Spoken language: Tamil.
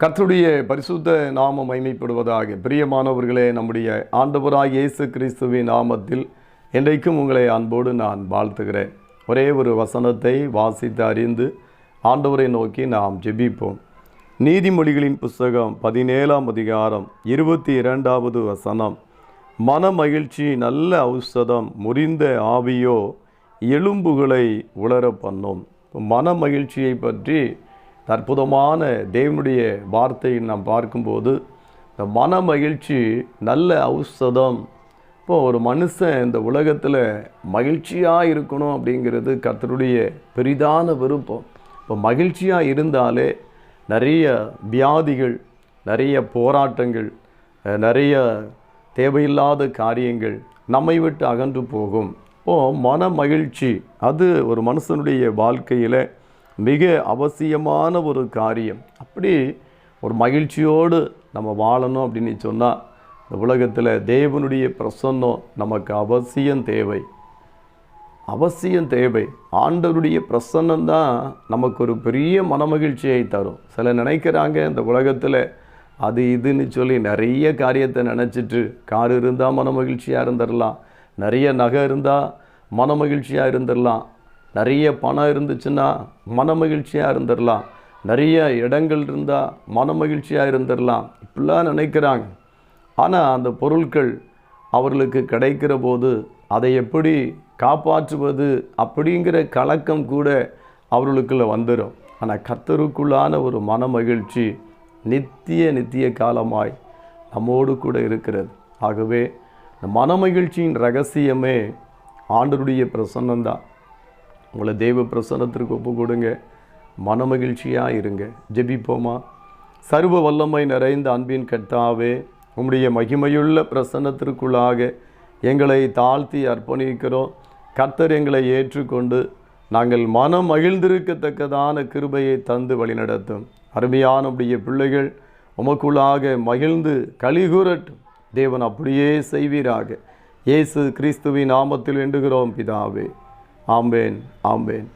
கர்த்தருடைய பரிசுத்த நாமம் மைமைப்படுவதாக பிரியமானவர்களே நம்முடைய ஆண்டவராக இயேசு கிறிஸ்துவின் நாமத்தில் என்றைக்கும் உங்களை அன்போடு நான் வாழ்த்துகிறேன். ஒரே ஒரு வசனத்தை வாசித்து அறிந்து ஆண்டவரை நோக்கி நாம் ஜெபிப்போம். நீதிமொழிகளின் புஸ்தகம் பதினேழாம் அதிகாரம் இருபத்தி இரண்டாவது வசனம். மன மகிழ்ச்சி நல்ல ஔஷதம் முறிந்த ஆவியோ எலும்புகளை உலர பண்ணும். மன மகிழ்ச்சியை பற்றி அற்புதமான தேவனுடைய வார்த்தையை நாம் பார்க்கும்போது இந்த மன மகிழ்ச்சி நல்ல ஔஷதம். இப்போ ஒரு மனுஷன் இந்த உலகத்தில் மகிழ்ச்சியாக இருக்கணும் அப்படிங்கிறது கர்த்தருடைய பெரிதான விருப்பம். இப்போ மகிழ்ச்சியாக இருந்தாலே நிறைய வியாதிகள் நிறைய போராட்டங்கள் நிறைய தேவையில்லாத காரியங்கள் நம்மை விட்டு அகன்று போகும். இப்போது மன மகிழ்ச்சி அது ஒரு மனுஷனுடைய வாழ்க்கையில் மிக அவசியமான ஒரு காரியம். அப்படி ஒரு மகிழ்ச்சியோடு நம்ம வாழணும் அப்படின்னு சொன்னால் இந்த உலகத்தில் தேவனுடைய பிரசன்னம் நமக்கு அவசியம் தேவை. அவசியம் தேவை. ஆண்டவருடைய பிரசன்னம் தான் நமக்கு ஒரு பெரிய மனமகிழ்ச்சியை தரும். சில நினைக்கிறாங்க இந்த உலகத்தில் அது இதுன்னு சொல்லி நிறைய காரியத்தை நினச்சிட்டு கார் இருந்தால் மனமகிழ்ச்சியாக இருந்துடலாம் நிறைய நகை இருந்தால் மனமகிழ்ச்சியாக இருந்துடலாம் நிறைய பணம் இருந்துச்சுன்னா மனமகிழ்ச்சியாக இருந்துடலாம் நிறைய இடங்கள் இருந்தால் மனமகிழ்ச்சியாக இருந்துடலாம் இப்படிலாம் நினைக்கிறாங்க. ஆனால் அந்த பொருட்கள் அவர்களுக்கு கிடைக்கிற போது அதை எப்படி காப்பாற்றுவது அப்படிங்கிற கலக்கம் கூட அவர்களுக்குள்ள வந்துடும் ஆனால் கத்தருக்குள்ளான ஒரு மன மகிழ்ச்சி நித்திய நித்திய காலமாய் நம்மோடு கூட இருக்கிறது. ஆகவே இந்த மன மகிழ்ச்சியின் ரகசியமே ஆண்டருடைய பிரசன்னம்தான். உங்களை தெய்வ பிரசன்னத்திற்கு ஒப்பு கொடுங்க மனமகிழ்ச்சியாக இருங்க. ஜெபிப்போமா? சர்வ வல்லமை நிறைந்த அன்பின் கட்டாவே உம்முடைய மகிமையுள்ள பிரசன்னத்திற்குள்ளாக எங்களை தாழ்த்தி அர்ப்பணிக்கிறோம். கர்த்தர் எங்களை ஏற்றுக்கொண்டு நாங்கள் மனம் மகிழ்ந்திருக்கத்தக்கதான கிருபையை தந்து வழிநடத்தும். அருமையான உடைய பிள்ளைகள் உமக்குள்ளாக மகிழ்ந்து கலிகூரட்டும் தேவன் அப்படியே செய்வீராக. இயேசு கிறிஸ்துவின் நாமத்தில் வேண்டுகிறோம் பிதாவே. ஆம்பேன் ஆம்பேன்